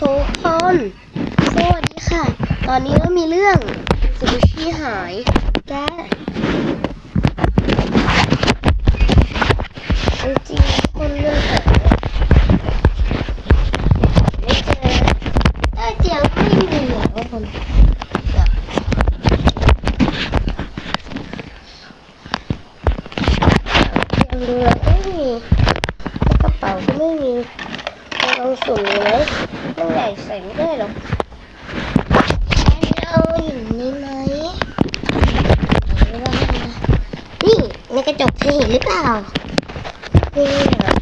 ทุกคน สวัสดีค่ะ ตอนนี้ก็มีเรื่องซูชิหายแกจริงๆคนเรื่องหายไม่เจอใต้เตียงก็ไม่มีอะทุกคนเนี่ยเงดูแล้วก็ไม่มีกระเป๋าก็ไม่มี ลองสุ่มดูไหมมันใหญ่ใส่ไม่ได้หรอกเราอยู่นี่ไหมว่านี่ในกระจกเธอเห็นหรือเปล่านี่เหรอ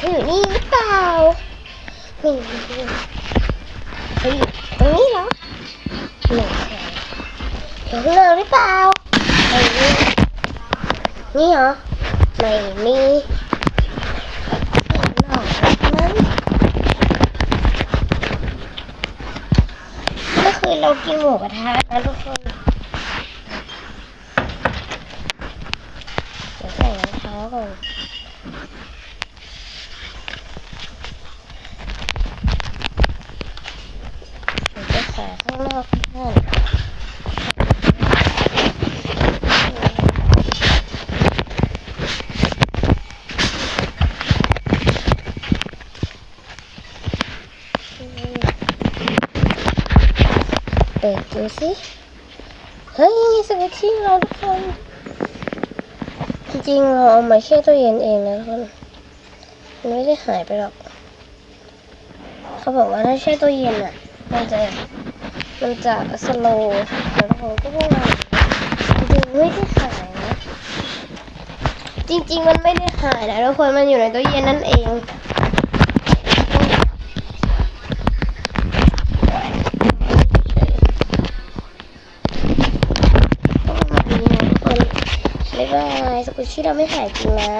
อยู่นี่หรือเปล่านี่เธอยู่ตรงนี้เหรอไม่ใช่เห็นเลยหรือเปล่าไม่มี นี่เหรอ ไม่มีนอกจากนั้นเมื่อคืนเรากินหมูกระทะนะทุกคนเดี๋ยวใส่รองเท้าก่อนเดี๋ยวจะขาข้างนอกนั่น เปิดดูสิ เฮ้ยสกุชชี่เราทุกคน จริงๆเราเอามาแช่ตู้เย็นเองนะทุกคนมันไม่ได้หายไปหรอก เขาบอกว่าถ้าแช่ตู้เย็นอะ มันจะ มันจะสโลว์แล้วทุกคนก็พวกเราจริงๆไม่ได้หายนะ จริงๆมันไม่ได้หายนะทุกคน มันอยู่ในตู้เย็นนั่นเอง บ๊ายบาย สกุลชี่เราไม่หายจริงนะ